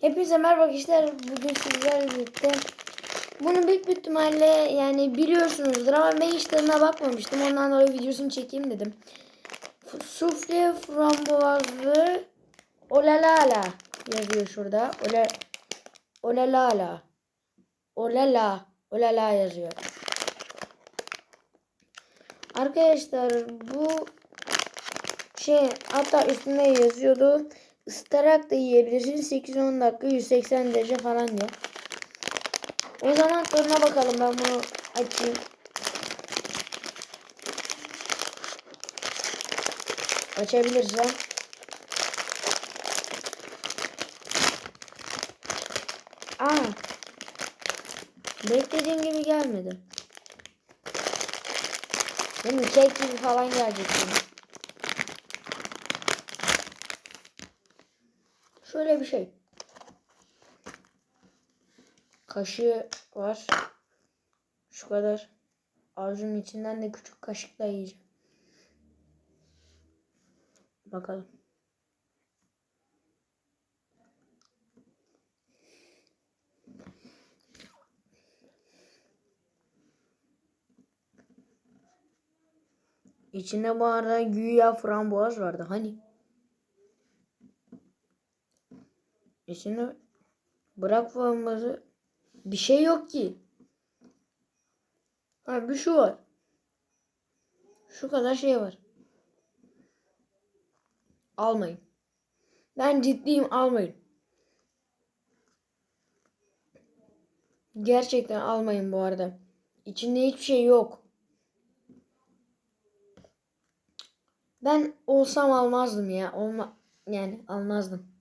Hepinize merhaba arkadaşlar. Bugün sizlerle birlikte bunu büyük bir ihtimalle yani biliyorsunuzdur ama ben hiç tadına bakmamıştım. Ondan dolayı videosunu çekeyim dedim. Sufle frambuazlı olalala yazıyor şurada. Ola, olalala. Olala. Olala yazıyor. Arkadaşlar bu şey hatta üstünde yazıyordu. Isıtarak da yiyebilirsiniz. 8-10 dakika 180 derece falan diyor. O zaman tadına bakalım. Ben bunu açayım. Açabilirsem. Aa. Beklediğim gibi gelmedi. Mi? Kek gibi falan gelecek şimdi. Şöyle bir şey. Kaşığı var. Şu kadar. Avucumun içinden de küçük kaşıkla yiyeceğim. Bakalım. İçinde bu arada güya frambuaz vardı. Hani? İçinde bırak frambuazı bir şey yok ki. Ha bir şu var. Şu kadar şey var. Almayın. Ben ciddiyim almayın. Gerçekten almayın bu arada. İçinde hiçbir şey yok. Ben olsam almazdım ya. Olma yani almazdım.